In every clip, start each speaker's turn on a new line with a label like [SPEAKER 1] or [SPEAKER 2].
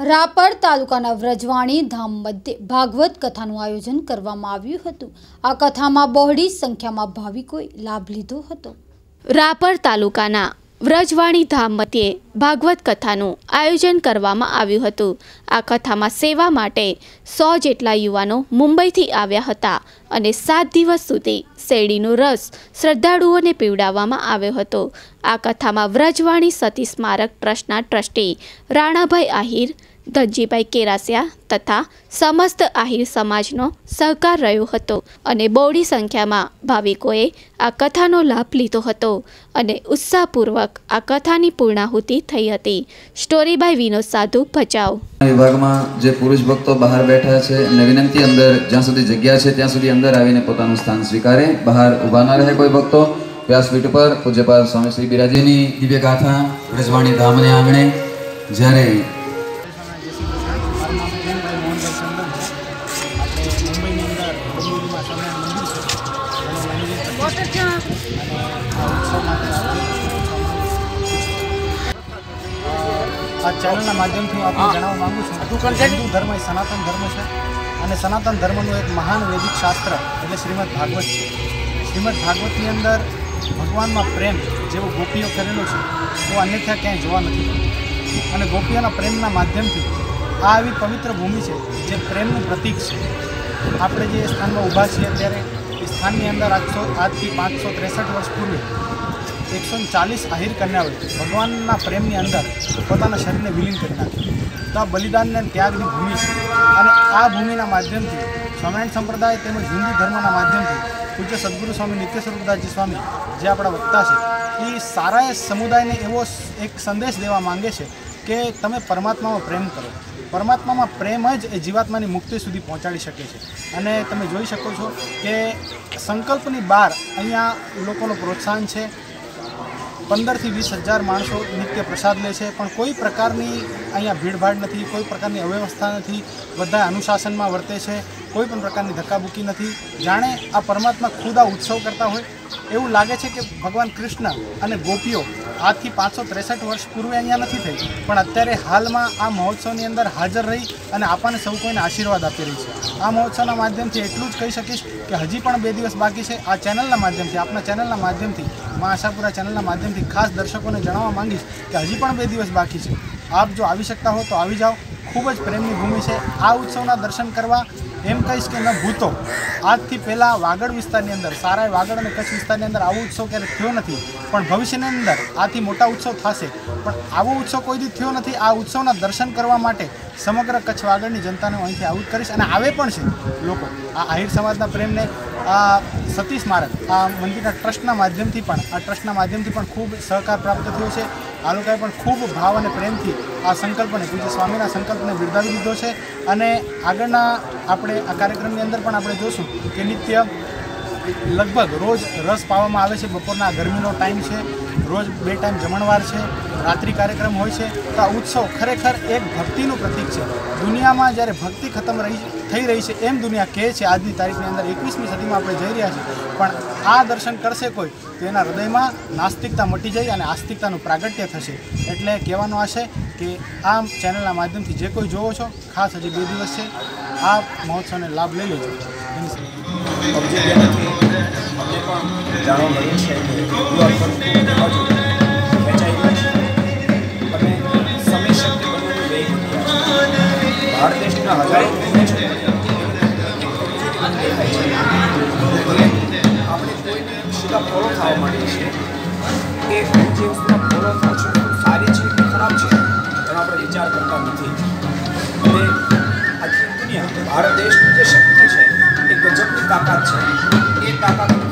[SPEAKER 1] રાપર તાલુકાના વ્રજવાણી ધામ મધ્યે ભાગવત કથાનું આયોજન કરવામાં આવ્યું હતું. આ કથામાં બહોળી સંખ્યામાં ભાવિકોએ લાભ લીધો હતો. રાપર તાલુકાના વ્રજવાણી ધામ મધ્યે ભાગવત કથાનું આયોજન કરવામાં આવ્યું હતું. આ કથામાં સેવા માટે સો જેટલા યુવાનો મુંબઈથી આવ્યા હતા અને સાત દિવસ સુધી શેરડીનો રસ શ્રદ્ધાળુઓને પીવડાવવામાં આવ્યો હતો. આ કથામાં વ્રજવાણી સતી સ્મારક ટ્રસ્ટના ટ્રસ્ટી રાણાભાઈ આહિર ધનજીભાઈ કેરાસિયા તથા સમસ્ત આહિર સમાજનો સહકાર રહ્યો હતો અને બહોળી સંખ્યામાં ભાવિકોએ આ કથાનો લાભ લીધો હતો અને ઉત્સાહપૂર્વક આ કથાની પૂર્ણાહુતિ થઈ હતી. સ્ટોરીબાય વિનોદ સાધુ, ભચાઉ.
[SPEAKER 2] વિભાગમાં જે પુરુષ ભક્તો બહાર બેઠા છે, એમને વિનંતી અંદર જ્યાં સુધી જગ્યા છે ત્યાં સુધી અંદર આવીને પોતાનું સ્થાન સ્વીકારે. બહાર ઊભા ના રહે કોઈ ભક્તો. વ્યાસપીઠ ઉપર પૂજ્યપાલ સ્વામી શ્રી બિરાજીની દિવ્ય ગાથા રજવાણી ધામને આંગણે જ્યારે
[SPEAKER 3] આ ચેનલના માધ્યમથી હું આપને જણાવવા માગું છું હિન્દુ ધર્મ એ સનાતન ધર્મ છે અને સનાતન ધર્મનું એક મહાન વૈદિક શાસ્ત્ર એટલે શ્રીમદ ભાગવત છે. શ્રીમદ ભાગવતની અંદર ભગવાનમાં પ્રેમ જેવો ગોપીઓ કરેલો છે એવો અન્યથા ક્યાંય જોવા નથી અને ગોપીઓના પ્રેમના માધ્યમથી આ આવી પવિત્ર ભૂમિ છે જે પ્રેમનું પ્રતીક છે. આપણે જે સ્થાનમાં ઊભા છીએ ત્યારે એ સ્થાનની અંદર આજસો આજથી પાંચસો ત્રેસઠ વર્ષ પૂર્વે એકસો ચાલીસ આહિર કન્યાઓએ ભગવાનના પ્રેમની અંદર પોતાના શરીરને વિલીન કરી નાખ્યું તો આ બલિદાનને ત્યાગની ભૂમિ છે. અને આ ભૂમિના માધ્યમથી સ્વામિનારાયણ સંપ્રદાય તેમજ હિન્દુ ધર્મના માધ્યમથી પૂજ્ય સદગુરુ સ્વામી નિત્ય સ્વરૂપદાસજી સ્વામી જે આપણા વક્તા છે, એ સારા સમુદાયને એવો એક સંદેશ દેવા માંગે છે કે તમે પરમાત્મામાં પ્રેમ કરો. પરમાત્મામાં પ્રેમ જ એ જીવાત્માની મુક્તિ સુધી પહોંચાડી શકે છે. અને તમે જોઈ શકો છો કે સંકલ્પની બહાર અહીંયા લોકોનું પ્રોત્સાહન છે પંદરથી વીસ હજાર માણસો નિત્ય પ્રસાદ લે છે. પણ કોઈ પ્રકારની અહીંયા ભીડભાડ નથી, કોઈ પ્રકારની અવ્યવસ્થા નથી. બધા અનુશાસનમાં વર્તે છે. કોઈ પણ પ્રકારની ધક્કાબુક્કી નથી. જાણે આ પરમાત્મા ખુદ આ ઉત્સવ કરતા હોય. એવું લાગે છે કે ભગવાન કૃષ્ણ અને ગોપીઓ આજથી પાંચસો ત્રેસઠ વર્ષ પૂર્વે અહીંયા નથી થઈ. પણ અત્યારે હાલમાં આ મહોત્સવની અંદર હાજર રહી અને આપણને સૌ કોઈને આશીર્વાદ આપી રહી છે. આ મહોત્સવના માધ્યમથી એટલું જ કહી શકીશ કે હજી પણ બે દિવસ બાકી છે. આ ચેનલના માધ્યમથી, આપના ચેનલના માધ્યમથી મા આશાપુરા ચેનલના માધ્યમથી ખાસ દર્શકોને જણાવવા માંગીશ કે હજી પણ બે દિવસ બાકી છે. આપ જો આવી શકતા હો તો આવી જાઓ. ખૂબ જ પ્રેમની ભૂમિ છે. આ ઉત્સવના દર્શન કરવા એમ કહીશ કે ન ભૂતો. આજથી પહેલાં વાગડ વિસ્તારની અંદર સારા વાગડ અને કચ્છ વિસ્તારની અંદર આવો ઉત્સવ ક્યારેક થયો નથી. પણ ભવિષ્યની અંદર આથી મોટા ઉત્સવ થશે. પણ આવો ઉત્સવ કોઈ દી થયો નથી. આ ઉત્સવના દર્શન કરવા માટે સમગ્ર કચ્છ વાગડની જનતાને હું અહીંથી આવું કરીશ. અને આવે પણ છે. લોકો, આ આહિર સમાજના પ્રેમને આ સતી સ્મારક આ મંદિરના ટ્રસ્ટના માધ્યમથી પણ, આ ટ્રસ્ટના માધ્યમથી પણ ખૂબ સહકાર પ્રાપ્ત થયો છે. આ લોકોએ પણ ખૂબ ભાવ અને પ્રેમથી આ સંકલ્પને, પૂજ્ય સ્વામીના સંકલ્પને બિરદાવી દીધો છે. અને આગળના આપણે આ કાર્યક્રમની અંદર પણ આપણે જોશું કે નિત્ય લગભગ રોજ રસ પાવામાં આવે છે. બપોરના ગરમીનો ટાઈમ છે. રોજ બે ટાઈમ જમણવાર છે, રાત્રિ કાર્યક્રમ હોય છે, તો આ ઉત્સવ ખરેખર એક ભક્તિનું પ્રતીક છે. દુનિયામાં જ્યારે ભક્તિ ખતમ રહી થઈ રહી છે, એમ દુનિયા કહે છે, આજની તારીખની અંદર એકવીસમી સદીમાં આપણે જઈ રહ્યા છીએ. પણ આ દર્શન કરશે કોઈ, તો એના હૃદયમાં નાસ્તિકતા મટી જાય અને આસ્તિકતાનું પ્રાગટ્ય થશે. એટલે કહેવાનું આ છે કે આ ચેનલના માધ્યમથી જે કોઈ જોવો છો, ખાસ હજી બે દિવસ છે આ મહોત્સવને લાભ લઈ લેજો. એની સાથે
[SPEAKER 4] અમને પણ જાણવા મળ્યું છે કે અને સમય શક્તિ બનવાનું વેગ ભારત દેશના હજારો આપણે કોઈ સીધા ફોલો થવા માંડીએ છીએ. છું સારી છે ખરાબ છે, એનો આપણે વિચાર કરતા નથી. એટલે આખી દુનિયા, ભારત દેશની જે શક્તિ છે, એ ગજબની તાકાત છે. એ તાકાતને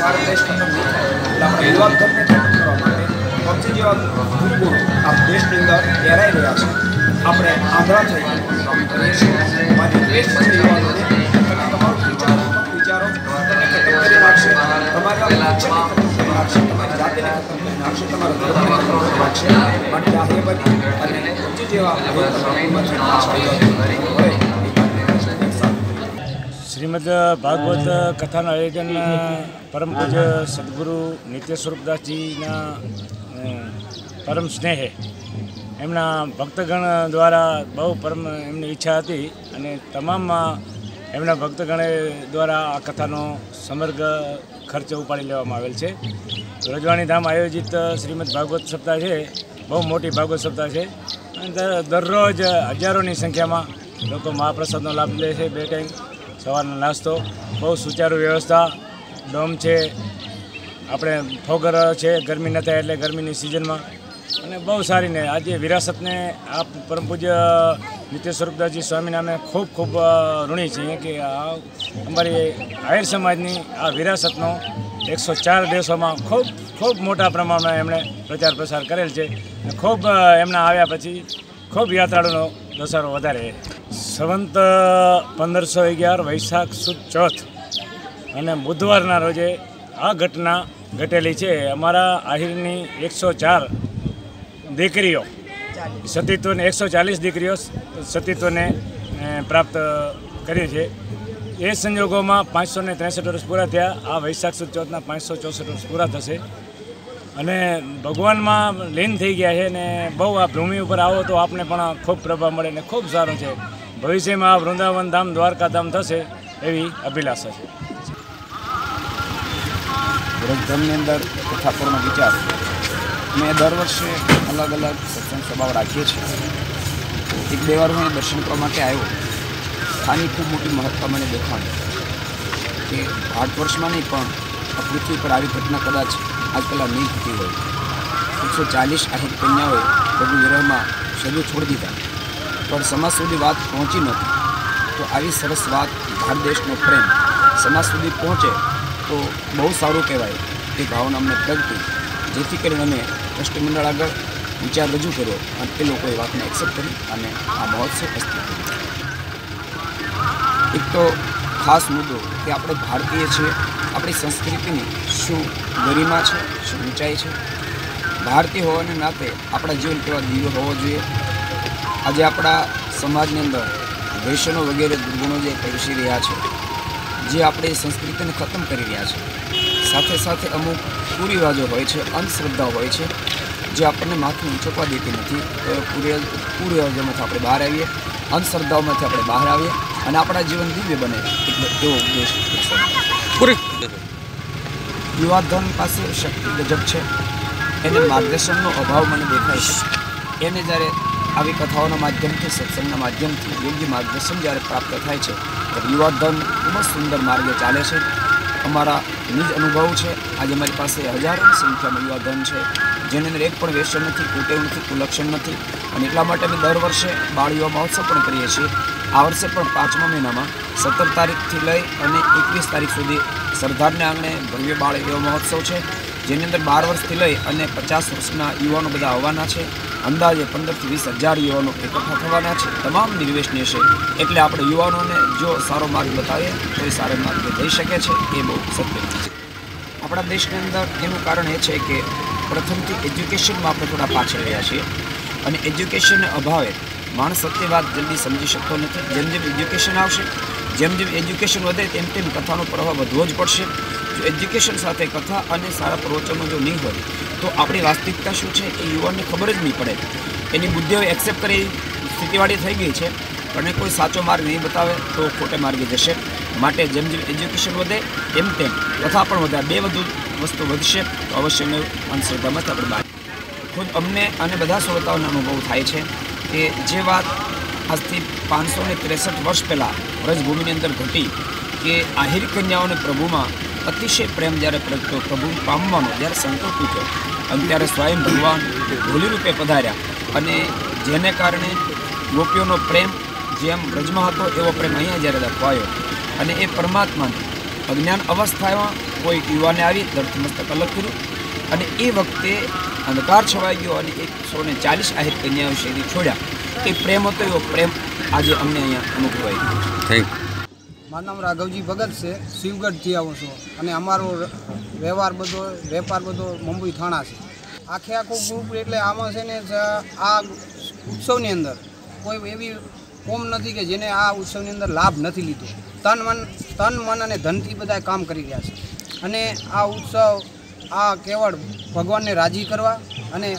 [SPEAKER 4] ભારત દેશ ખતમ નહીં થાય, એટલે કરવા માટે પબજી જેવા દુર્ગુણો આ દેશની અંદર ઘેરાઈ આપણે આંધળા થઈ કામ કરીએ છીએ. મારી દ્વેષ છે. યુવાનોને તમે તમારું વિચારો વિચારો તમારા લક્ષ્યને ખતમ કરી નાખશે. તમારી જાતિને ખતમ કરી નાખશે. તમારા ધર્મને ખતમ કરી નાખશે. માટે જાહેર અને જેવા
[SPEAKER 5] શ્રીમદ ભાગવત કથાનું આયોજન પરમ પૂજ્ય સદગુરુ નિત્ય સ્વરૂપદાસજીના પરમ સ્નેહે એમના ભક્તગણ દ્વારા બહુ પરમ એમની ઈચ્છા હતી અને તમામ એમના ભક્તગણે દ્વારા આ કથાનો સમગ્ર ખર્ચ ઉપાડી લેવામાં આવેલ છે. રજવાણી ધામ આયોજિત શ્રીમદ ભાગવત સપ્તાહ છે. બહુ મોટી ભાગવત સપ્તાહ છે. અને દરરોજ હજારોની સંખ્યામાં લોકો મહાપ્રસાદનો લાભ લે છે બે ટાઈમ. સવારનો નાસ્તો, બહુ સુચારુ વ્યવસ્થા ડોમ છે, આપણે ફોગર છે, ગરમી ન એટલે ગરમીની સિઝનમાં. અને બહુ સારી ને આજે વિરાસતને આ પરમ પૂજ્ય નિત્ય સ્વરૂપદાસજી સ્વામીને અમે ખૂબ ખૂબ ઋણી છીએ કે આ અમારી આહિર સમાજની આ વિરાસતનો એકસો ચાર દેશોમાં ખૂબ ખૂબ મોટા પ્રમાણમાં એમણે પ્રચાર પ્રસાર કરેલ છે. ખૂબ એમના આવ્યા પછી ખૂબ યાત્રાળુનો ધસારો વધારે સવંત સંવંત પંદરસો અગિયાર વૈશાખ સુદ ચોથ અને બુધવારના રોજે આ ઘટના ઘટેલી છે. અમારા આહિરની એકસો ચાર દીકરીઓ, સતીત્વને એકસો ચાલીસ દીકરીઓ સતીત્વને પ્રાપ્ત કરી છે. એ સંજોગોમાં પાંચસો ને ત્રેસઠ વર્ષ પૂરા થયા. આ વૈશાખ સુદ ચોથના પાંચસો ચોસઠ વર્ષ પૂરા થશે. અને ભગવાનમાં લીન થઈ ગયા છે ને બહુ આ ભૂમિ ઉપર આવો તો આપને પણ ખૂબ પ્રભાવ મળે ને ખૂબ સારું છે. ભવિષ્યમાં આ વૃંદાવન ધામ દ્વારકા ધામ થશે એવી અભિલાષા છે.
[SPEAKER 4] વ્રતધર્મની અંદર ઠાકોરનો વિચાર. મેં દર વર્ષે અલગ અલગ સત્સંગ સભાઓ રાખીએ છીએ. એક બે વાર હું દર્શન કરવા માટે આવ્યો. આની ખૂબ મોટી મહત્તા મને દેખાણી કે ભારત વર્ષમાં નહીં પણ પૃથ્વી પર આવી ઘટના કદાચ આજ પહેલાં નહીં થતી હોય. એકસો ચાલીસ આહિર કન્યાઓએ પ્રભુ વિરહમાં શરીર છોડી દીધા. પણ સમાજ સુધી વાત પહોંચી નહોતી. તો આવી સરસ વાત ભારત દેશનો પ્રેમ સમાજ સુધી પહોંચે તો બહુ સારું કહેવાય એ ભાવના અમને પ્રગટી. જેથી કરીને અમે રાષ્ટ્રમંડળ આગળ વિચાર રજૂ કર્યો અને એ લોકોએ વાતને એક્સેપ્ટ કરી અને આ મહોત્સવ અસ્તિત્વ કર્યો. એક તો ખાસ મુદ્દો કે આપણે ભારતીય છીએ, આપણી સંસ્કૃતિની શું ગરિમા છે? શું ઊંચાઈ છે? ભારતીય હોવાને નાતે આપણા જીવન કેવા દિવ્ય હોવો જોઈએ? આજે આપણા સમાજની અંદર વૈશ્યનો વગેરે દુર્ગુણો જે પ્રવેશી રહ્યા છે, જે આપણી સંસ્કૃતિને ખતમ કરી રહ્યા છે, સાથે સાથે અમુક કુરિવાજો હોય છે, અંધશ્રદ્ધાઓ હોય છે, જે આપણને માથું ઊંચકવા દેતી નથી. તો કુરિય કુરિવાજોમાંથી આપણે બહાર આવીએ, અંધશ્રદ્ધાઓમાંથી આપણે બહાર આવીએ અને આપણા જીવન દિવ્ય બને. એટલે એવો ઉદ્દેશ વિકસાવ્યો. યુવાધન પાસે શક્તિ ગજબ છે. એને માર્ગદર્શનનો અભાવ મને દેખાય છે. એને જ્યારે આવી કથાઓના માધ્યમથી, સત્સંગના માધ્યમથી યોગ્ય માર્ગદર્શન જ્યારે પ્રાપ્ત થાય છે, ત્યારે યુવાધન ખૂબ જ સુંદર માર્ગે ચાલે છે. અમારા નિજ અનુભવ છે. આજે અમારી પાસે હજારોની સંખ્યામાં યુવાધન છે, જેની અંદર એક પણ વ્યસન નથી કુટેવ નથી, કુલક્ષણ નથી. અને એટલા માટે અમે દર વર્ષે બાળ યુવા મહોત્સવ પણ કરીએ છીએ. આ વર્ષે પણ પાંચમા મહિનામાં સત્તર તારીખથી લઈ અને એકવીસ તારીખ સુધી સરદારને આંગણે ભવ્ય બાળ એવો મહોત્સવ છે, જેની અંદર બાર વર્ષથી લઈ અને પચાસ વર્ષના યુવાનો બધા આવવાના છે. અંદાજે પંદરથી વીસ હજાર યુવાનો એકઠા થવાના છે. તમામ નિર્વેશનીય છે. એટલે આપણે યુવાનોને જો સારો માર્ગ બતાવીએ, તો એ સારા માર્ગે જઈ શકે છે, એ બહુ સત્ય છે. આપણા દેશની અંદર એનું કારણ એ છે કે પ્રથમથી એજ્યુકેશનમાં આપણે થોડા પાછળ રહ્યા છીએ. અને એજ્યુકેશનના અભાવે માણસ સત્ય વાત જલ્દી સમજી શકતો નથી. જેમ જેમ એજ્યુકેશન આવશે, જેમ જેમ એજ્યુકેશન વધે તેમ તેમ કથાનો પ્રવાહ વધવો જ પડશે. જો એજ્યુકેશન સાથે કથા અને સારા પ્રવચનો જો નહીં હોય, તો આપણી વાસ્તવિકતા શું છે એ યુવાનને ખબર જ નહીં પડે. એની બુદ્ધિઓ એક્સેપ્ટ કરી સ્થિતિવાળી થઈ ગઈ છે. પણ કોઈ સાચો માર્ગ નહીં બતાવે તો ખોટે માર્ગે જશે. માટે જેમ જેમ એજ્યુકેશન વધે તેમ તેમ કથા પણ વધે. બે વધુ વસ્તુ વધશે તો અવશ્ય અંધશ્રદ્ધામાંથી આપણે બહાર. ખુદ અમને અને બધા શ્રોતાઓને અનુભવ થાય છે. કે જે વાત આજથી પાંચસો ને ત્રેસઠ વર્ષ પહેલાં વ્રજભૂમિની અંદર ઘટી કે આહિર કન્યાઓને પ્રભુમાં અતિશય પ્રેમ જ્યારે પ્રગટ્યો પ્રભુ પામવાનો, જ્યારે સંકલ્પ ઉઠ્યો અને ત્યારે સ્વયં ભગવાન હોલી રૂપે પધાર્યા. અને જેને કારણે ગોપીઓનો પ્રેમ જેમ વ્રજમાં હતો, એવો પ્રેમ અહીંયા જ્યારે દખવાયો અને એ પરમાત્માને અજ્ઞાન અવસ્થામાં કોઈ યુવાને આવી ધરતી મસ્તક અલગ કર્યું. અને એ વખતે અંધકાર છવાઈ ગયો અને એકસો ને ચાલીસ આહિર કન્યાઓ શેરી છોડ્યા. એ પ્રેમ હતો એવો પ્રેમ આજે અમને અહીંયા અનુભવાઈ ગયો
[SPEAKER 3] મારું નામ રાઘવજી ભગત છે શિવગઢથી આવું છું. અને અમારો વ્યવહાર બધો વેપાર બધો મુંબઈ થાણા છે. આખે આખું ગ્રુપ એટલે આમાં છે ને આ ઉત્સવની અંદર કોઈ એવી કોમ નથી કે જેને આ ઉત્સવની અંદર લાભ નથી લીધો.
[SPEAKER 6] તન મન તન મન અને ધનથી બધા કામ કરી રહ્યા છે. અને આ ઉત્સવ આ કેવળ ભગવાનને રાજી કરવા અને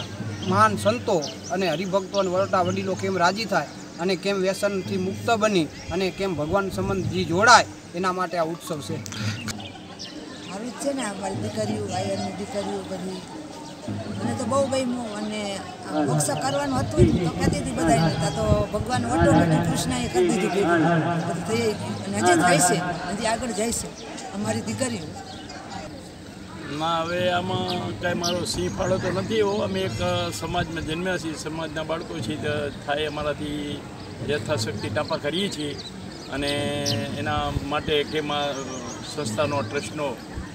[SPEAKER 6] મહાન સંતો અને હરિભક્તો અને વડતા વડીલો કેમ રાજી થાય અને કેમ વ્યસનથી મુક્ત બની અને કેમ ભગવાન સંબંધ જે જોડાય, એના માટે આ ઉત્સવ છે.
[SPEAKER 7] આવી જ છે ને અમારી દીકરીઓ આયરની દીકરીઓ બધી. મને તો બહુ ગમ્યું અને આ મોક્ષ કરવાનું હતું તો કહેતી હતી બધા હતા તો ભગવાન ઓટોમેટિક કૃષ્ણએ કરી દીધું કે થઈ હજી થાય છે, હજી આગળ જાય છે અમારી દીકરીઓ.
[SPEAKER 8] ના, હવે આમાં કાંઈ મારો સિંહ ફાળો તો નથી એવો. અમે એક સમાજમાં જન્મ્યા છીએ. સમાજના બાળકો છીએ થાય અમારાથી યથાશક્તિ ટાંપા કરીએ છીએ. અને એના માટે કે આ સંસ્થાનો, ટ્રસ્ટનો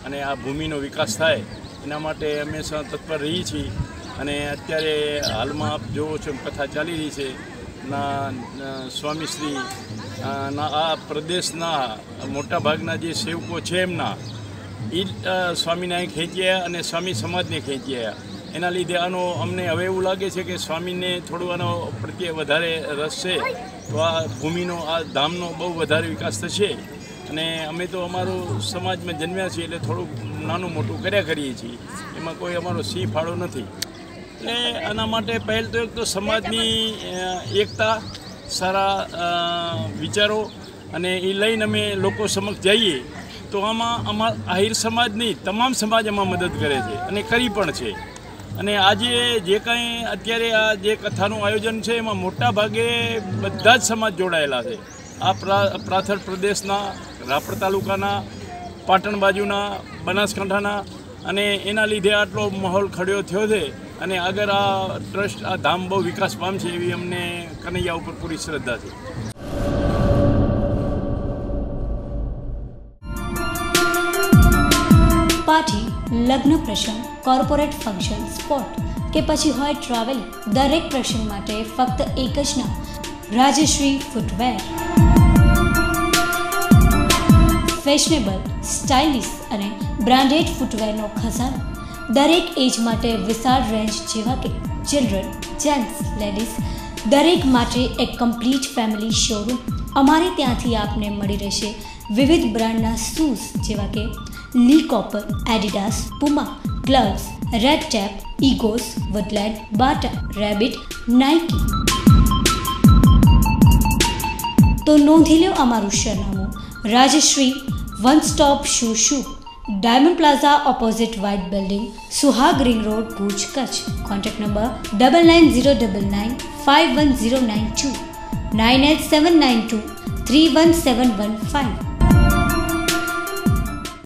[SPEAKER 8] અને આ ભૂમિનો વિકાસ થાય. એના માટે હંમેશા તત્પર રહીએ છીએ. અને અત્યારે હાલમાં આપ જોવો છો કથા ચાલી રહી છે. ના સ્વામીશ્રી ના, આ પ્રદેશના મોટાભાગના જે સેવકો છે એમના એ જ, ખેંચી ખેંચ્યા અને સ્વામી સમાજને ખેંચ્યા એના લીધે આનો અમને હવે એવું લાગે છે કે સ્વામીને થોડું આનો પ્રત્યે વધારે રસ છે. તો આ ભૂમિનો આ ધામનો બહુ વધારે વિકાસ થશે. અને અમે તો અમારું સમાજમાં જન્મ્યા છીએ એટલે થોડુંક નાનું મોટું કર્યા કરીએ છીએ. એમાં કોઈ અમારો સિંહ ફાળો નથી. એટલે આના માટે પહેલ તો એક તો સમાજની એકતા સારા વિચારો અને એ લઈને અમે લોકો સમક્ષ જઈએ. તો આમાં અમાર આહિર નહીં તમામ સમાજ એમાં મદદ કરે છે અને કરી પણ છે. અને આજે જે કાંઈ અત્યારે આ જે કથાનું આયોજન છે એમાં મોટા ભાગે બધા જ સમાજ જોડાયેલા છે. આ પ્રાથર પ્રદેશના, રાપર તાલુકાના, પાટણ બાજુના, બનાસકાંઠાના અને એના લીધે આટલો માહોલ ખડ્યો થયો છે અને આગળ આ ટ્રસ્ટ, આ ધામ બહુ વિકાસ પામશે એવી અમને કનૈયા ઉપર પૂરી શ્રદ્ધા છે.
[SPEAKER 9] પાર્ટી લગ્ન પ્રસંગ કોર્પોરેટ ફંક્શન સ્પોટ કે પછી હોય ટ્રાવેલ દરેક પ્રસંગ માટે ફક્ત એક જ નામ, રાજશ્રી ફૂટવેર ફેશનેબલ સ્ટાઇલિશ અને બ્રાન્ડેડ ફૂટવેરનો ખજાનો, દરેક એજ માટે વિશાળ રેન્જ જેવા કે ચિલ્ડ્રન જેન્ટ્સ લેડીઝ દરેક માટે એક કમ્પ્લીટ ફેમિલી શોરૂમ અમારે ત્યાંથી આપને મળી રહેશે વિવિધ બ્રાન્ડના શૂઝ જેવા કે Lee Cooper Adidas Puma gloves Red Tape ઇગોસ Woodland બાટા rabbit Nike તો નોંધી લો અમારું સરનામું Rajshree one stop shoe shoe Diamond Plaza opposite white building Suhag ring road Bhuj Kutch contact number double nine zero double nine five one zero nine two nine eight seven nine two three one seven one five